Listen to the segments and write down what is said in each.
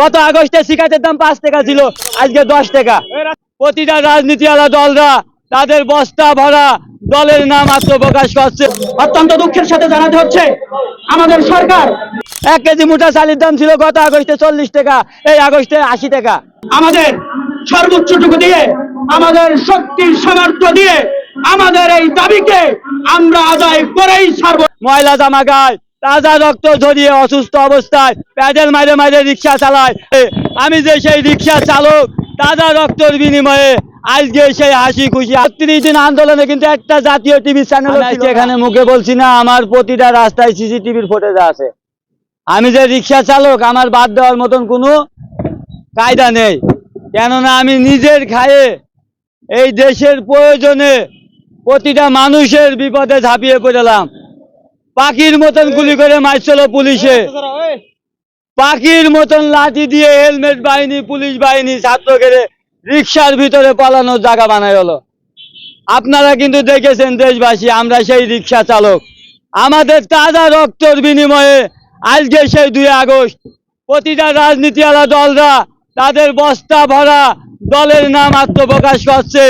গত আগস্টে শিকারের দাম পাঁচ টাকা ছিল, আজকে দশ টাকা। প্রতিটা রাজনীতি আলা দলরা তাদের বস্তা ভরা দলের নাম আত্মপ্রকাশ করছে। অত্যন্ত দুঃখের সাথে জানাতে হচ্ছে, আমাদের সরকার এক কেজি মোটা চালের দাম ছিল গত আগস্টে চল্লিশ টাকা, এই আগস্টে আশি টাকা। আমাদের সর্বোচ্চটুকু দিয়ে, আমাদের শক্তির সামর্থ্য দিয়ে, আমাদের এই দাবিকে আমরা আদায় করেই ছাড়ব ময়লা জামা গায় তাজা রক্ত ঝরিয়ে অসুস্থ অবস্থায় প্যাডেল মাইরে মাইরে রিক্সা চালায়। আমি যে সেই রিক্সা চালক তাজা রক্তর বিনিময়ে আজকে সেই হাসি খুশি আটত্রিশ দিন আন্দোলনে কিন্তু একটা জাতীয় টিভি চ্যানেল এখানে মুখে বলছি না আমার প্রতিটা রাস্তায় সিসিটিভির ফুটেজ আছে। আমি যে রিক্সা চালক আমার বাদ দেওয়ার মতন কোনো কায়দা নেই। কেননা আমি নিজের খায়ে এই দেশের প্রয়োজনে প্রতিটা মানুষের বিপদে ঝাঁপিয়ে পড়লাম। পাখির মতন গুলি করে মারছিল পুলিশে। পাখির মতন লাঠি দিয়ে হেলমেট বাহিনী পুলিশ বাহিনী ছাত্রকে রিক্সার ভিতরে পালানোর জায়গা বানাই হলো আপনারা কিন্তু দেখেছেন দেশবাসী আমরা সেই রিক্সা চালক। আমাদের তাজা রক্তর বিনিময়ে আজকে সেই দুই আগস্ট প্রতিটা রাজনীতি আলা দলরা তাদের বস্তা ভরা দলের নাম আত্মপ্রকাশ করছে।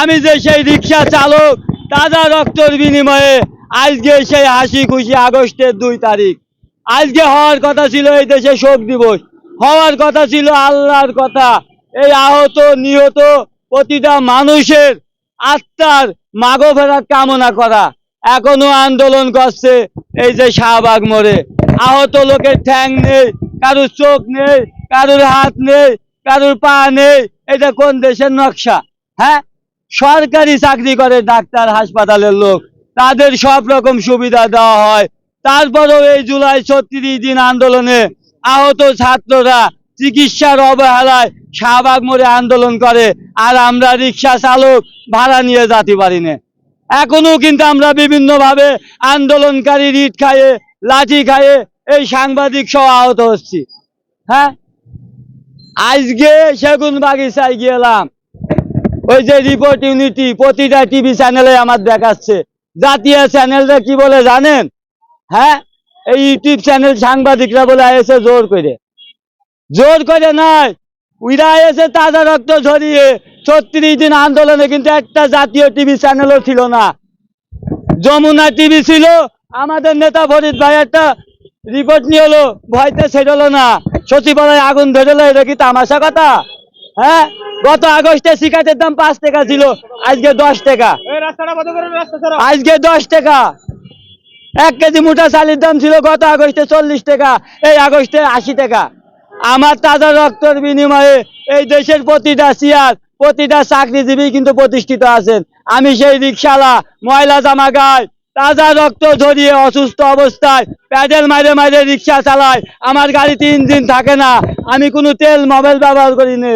আমি যে সেই রিক্সা চালক তাজা রক্তর বিনিময়ে আজকে সেই হাসি খুশি আগস্টের দুই তারিখ। আজকে হওয়ার কথা ছিল এই দেশে শোক দিবস। হওয়ার কথা ছিল আল্লাহর কথা। এই আহত, নিহত প্রতিটা মানুষের আত্মার মাগো ফেরার কামনা করা। এখনও আন্দোলন করছে এই যে শাহবাগ মোড়ে। আহত লোকের ঠ্যাং নেই, কারুর চোখ নেই, কারুর হাত নেই, কারুর পা নেই। এটা কোন দেশের নকশা? হ্যাঁ? সরকারি চাকরি করে ডাক্তার, হাসপাতালের লোক। তাদের সব রকম সুবিধা দেওয়া হয়। তারপরেও এই জুলাই ছত্রিশ দিন আন্দোলনে আহত ছাত্ররা চিকিৎসার অবহেলায় শাহবাগ মোড়ে আন্দোলন করে আর আমরা রিক্সা চালক ভাড়া নিয়ে যাতে পারি না এখনও কিন্তু আমরা বিভিন্ন ভাবে আন্দোলনকারী রিট খাইয়ে, লাঠি খাইয়ে এই সাংবাদিক সহ আহত হচ্ছি। হ্যাঁ? আজকে সেগুন বাগিচায় গেলাম। ওই যে রিপোর্ট ইউনিটি প্রতিটা টিভি চ্যানেলে আমার দেখাচ্ছে। জাতীয় চ্যানেলটা কি বলে জানেন? হ্যাঁ? এই ইউটিউব চ্যানেল সাংবাদিকরা বলে এসে জোর করে। জোর করে নয়, উইরা এসে তাজা রক্ত ঝরিয়ে ছত্রিশ দিন আন্দোলনে কিন্তু একটা জাতীয় টিভি চ্যানেলও ছিল না। যমুনা টিভি ছিল, আমাদের নেতা ফরিদ ভাই একটা রিপোর্ট নিয়ে হলো ভয়তে ছেড়লো না। সচিবালয়ে আগুন ধরেলো, এটা কি তামাশা কথা? হ্যাঁ? গত আগস্টে শিকারের দাম পাঁচ টাকা ছিল আজকে দশ টাকা। আজকে দশ টাকা। এক কেজি মোটা চালের দাম ছিল গত আগস্টে চল্লিশ টাকা এই আগস্টে আশি টাকা। আমার তাজা রক্তের বিনিময়ে এই দেশের প্রতিটা চেয়ার প্রতিটা চাকরিজীবী কিন্তু প্রতিষ্ঠিত আছেন। আমি সেই রিক্সালা ময়লা জামা গায় তাজা রক্ত ঝরিয়ে অসুস্থ অবস্থায় প্যাডেল মাইরে মাইরে রিক্সা চালাই আমার গাড়িতে ইঞ্জিন থাকে না আমি কোনো তেল মোবাইল ব্যবহার করি না।